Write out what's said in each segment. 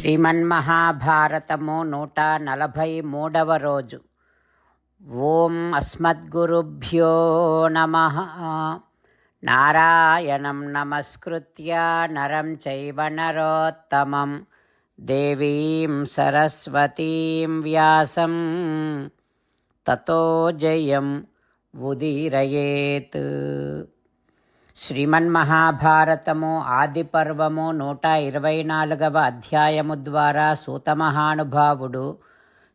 శ్రీమన్మహాభారతము నూట నలభై మూడవ రోజు. ఓం అస్మద్గురుభ్యో నమ. నారాయణం నమస్కృత్య నరం చైవ నరోత్తమం. దేవీం సరస్వతీం వ్యాసం. తతో జయం ఉదీరయేత్. శ్రీమన్మహాభారతము ఆది పర్వము నూట ఇరవై నాలుగవ అధ్యాయము ద్వారా సూతమహానుభావుడు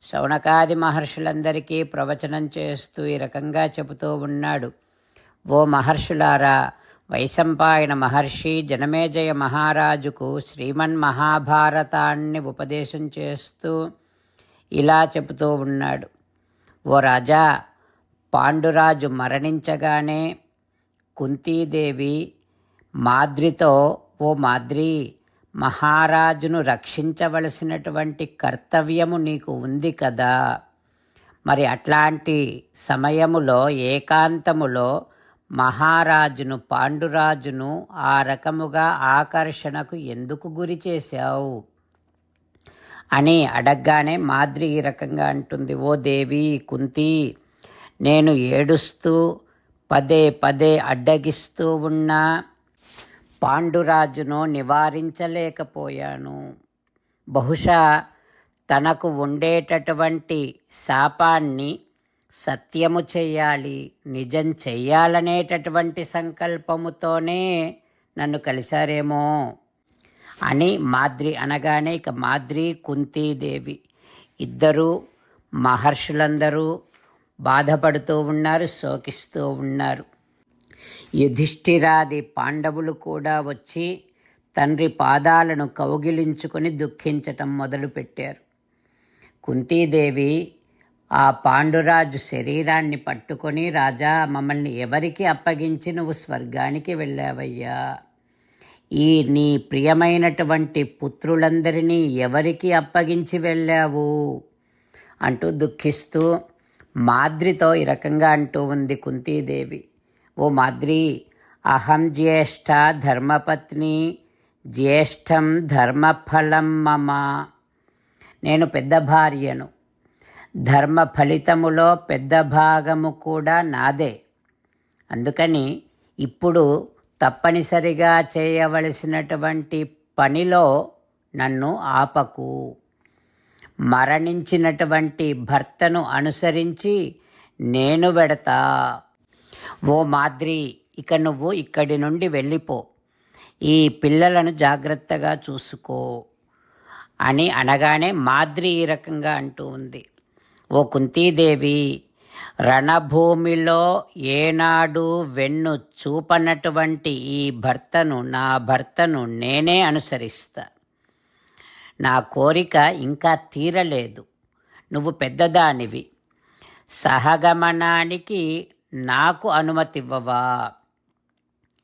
శౌనకాది మహర్షులందరికీ ప్రవచనం చేస్తూ ఈ రకంగా చెబుతూ ఉన్నాడు. ఓ మహర్షులారా వైశంపాయన మహర్షి జనమేజయ మహారాజుకు శ్రీమన్ మహాభారతాన్ని ఉపదేశం చేస్తూ ఇలా చెబుతూ ఉన్నాడు. ఓ రాజా పాండురాజు మరణించగానే కుంతీదేవి మాద్రితో ఓ మాద్రి మహారాజును రక్షించవలసినటువంటి కర్తవ్యము నీకు ఉంది కదా. మరి అట్లాంటి సమయములో ఏకాంతములో మహారాజును పాండురాజును ఆ రకముగా ఆకర్షణకు ఎందుకు గురి చేశావు? అని అడగగానే మాద్రి ఈ రకంగా అంటుంది ఓ దేవి కుంతి నేను ఏడుస్తూ పదే పదే అడ్డగిస్తూ ఉన్న పాండురాజును నివారించలేకపోయాను. బహుశా తనకు ఉండేటటువంటి శాపాన్ని సత్యము చేయాలి నిజం చెయ్యాలనేటటువంటి సంకల్పముతోనే నన్ను కలిశారేమో అని మాద్రి అనగానే ఇక మాద్రి కుంతీదేవి. ఇద్దరు మహర్షులందరూ బాధపడుతూ ఉన్నారు శోకిస్తూ ఉన్నారు. యుధిష్ఠిరాది పాండవులు కూడా వచ్చి తండ్రి పాదాలను కౌగిలించుకొని దుఃఖించటం మొదలుపెట్టారు. కుంతీదేవి ఆ పాండురాజు శరీరాన్ని పట్టుకొని రాజా మమ్మల్ని ఎవరికి అప్పగించి నువ్వు స్వర్గానికి వెళ్ళావయ్యా? ఈ నీ ప్రియమైనటువంటి పుత్రులందరినీ ఎవరికి అప్పగించి వెళ్ళావు? అంటూ దుఃఖిస్తూ మాద్రితో ఈ రకంగా అంటూ ఉంది కుంతీదేవి. ఓ మాద్రి అహం జ్యేష్ఠ ధర్మపత్ని జ్యేష్ఠం ధర్మఫలం మమ. నేను పెద్ద భార్యను. ధర్మ ఫలితములో పెద్ద భాగము కూడా నాదే. అందుకని ఇప్పుడు తప్పనిసరిగా చేయవలసినటువంటి పనిలో నన్ను ఆపకు. మరణించినటువంటి భర్తను అనుసరించి నేను వెడతా. ఓ మాద్రి ఇక నువ్వు ఇక్కడి నుండి వెళ్ళిపో. ఈ పిల్లలను జాగ్రత్తగా చూసుకో అని అనగానే మాద్రి ఈ రకంగా అంటూ ఉంది. ఓ కుంతీదేవి రణభూమిలో ఏనాడు వెన్ను చూపనటువంటి ఈ భర్తను నా భర్తను నేనే అనుసరిస్తా. నా కోరిక ఇంకా తీరలేదు. నువ్వు పెద్దదానివి. సహగమనానికి నాకు అనుమతివ్వవా?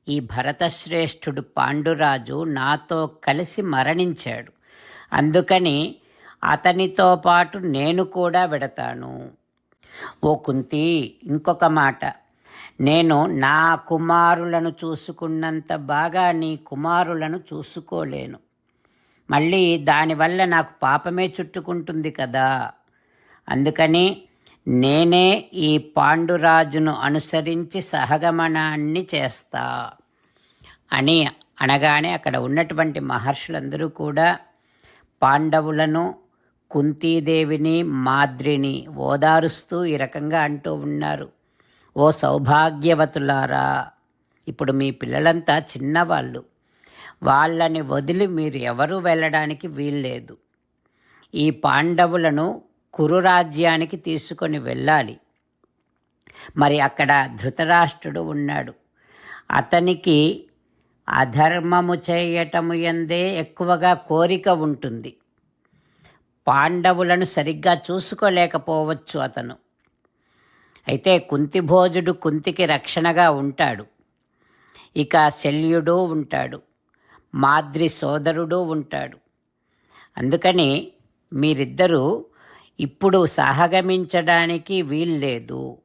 ఈ భరతశ్రేష్ఠుడు పాండురాజు నాతో కలిసి మరణించాడు. అందుకని అతనితో పాటు నేను కూడా వెడతాను. ఓ కుంతి ఇంకొక మాట. నేను నా కుమారులను చూసుకున్నంత బాగా నీ కుమారులను చూసుకోలేను. మళ్ళీ దానివల్ల నాకు పాపమే చుట్టుకుంటుంది కదా. అందుకని నేనే ఈ పాండురాజును అనుసరించి సహగమనాన్ని చేస్తా అని అనగానే అక్కడ ఉన్నటువంటి మహర్షులందరూ కూడా పాండవులను కుంతీదేవిని మాద్రిని ఓదారుస్తూ ఈ రకంగా అంటూ ఉన్నారు. ఓ సౌభాగ్యవతులారా ఇప్పుడు మీ పిల్లలంతా చిన్నవాళ్ళు. వాళ్ళని వదిలి మీరు ఎవరు వెళ్ళడానికి వీల్లేదు. ఈ పాండవులను కురురాజ్యానికి తీసుకొని వెళ్ళాలి. మరి అక్కడ ధృతరాష్ట్రుడు ఉన్నాడు. అతనికి అధర్మము చేయటము ఎందే ఎక్కువగా కోరిక ఉంటుంది. పాండవులను సరిగ్గా చూసుకోలేకపోవచ్చు అతను. అయితే కుంతిభోజుడు కుంతికి రక్షణగా ఉంటాడు. ఇక శల్యుడు ఉంటాడు. మాద్రి సోదరుడు ఉంటాడు. అందుకని మీరిద్దరూ ఇప్పుడు సహగమించడానికి వీల్లేదు.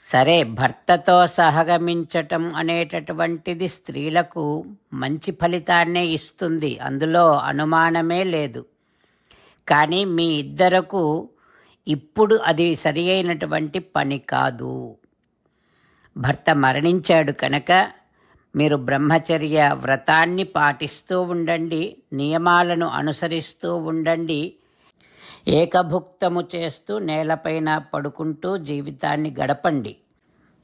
సరే భర్తతో సహగమించటం అనేటటువంటిది స్త్రీలకు మంచి ఫలితాన్నే ఇస్తుంది. అందులో అనుమానమే లేదు. కానీ మీ ఇద్దరకు ఇప్పుడు అది సరి అయినటువంటి పని కాదు. భర్త మరణించాడు కనుక మీరు బ్రహ్మచర్య వ్రతాన్ని పాటిస్తూ ఉండండి నియమాలను అనుసరిస్తూ ఉండండి ఏకభుక్తము చేస్తూ నేలపైన పడుకుంటూ జీవితాన్ని గడపండి.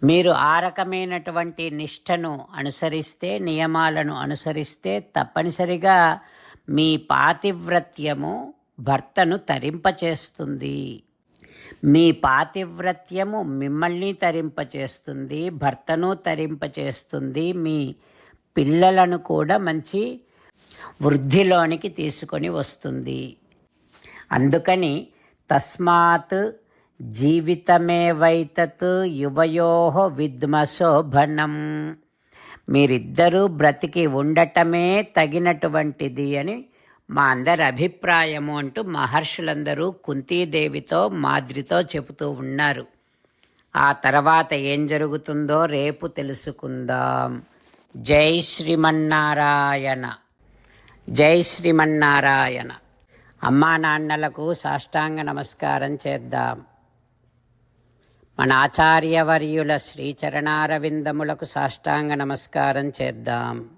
మీరు ఆ రకమైనటువంటి నిష్టను అనుసరిస్తే నియమాలను అనుసరిస్తే తప్పనిసరిగా మీ పాతివ్రత్యము భర్తను తరింపచేస్తుంది. మీ పాతివ్రత్యము మిమ్మల్ని తరింపచేస్తుంది భర్తను తరింపచేస్తుంది మీ పిల్లలను కూడా మంచి వృద్ధిలోనికి తీసుకొని వస్తుంది. అందుకని తస్మాత్ జీవితమేవైతత్ యువయో విద్మశోభనం. మీరిద్దరూ బ్రతికి ఉండటమే తగినటువంటిది అని మా అందరి అభిప్రాయము అంటూ మహర్షులందరూ కుంతీదేవితో మాద్రితో చెబుతూ ఉన్నారు. ఆ తర్వాత ఏం జరుగుతుందో రేపు తెలుసుకుందాం. జై శ్రీమన్నారాయణ. జై శ్రీమన్నారాయణ. అమ్మా నాన్నలకు సాష్టాంగ నమస్కారం చేద్దాం. మన ఆచార్యవర్యుల శ్రీచరణారవిందములకు సాష్టాంగ నమస్కారం చేద్దాం.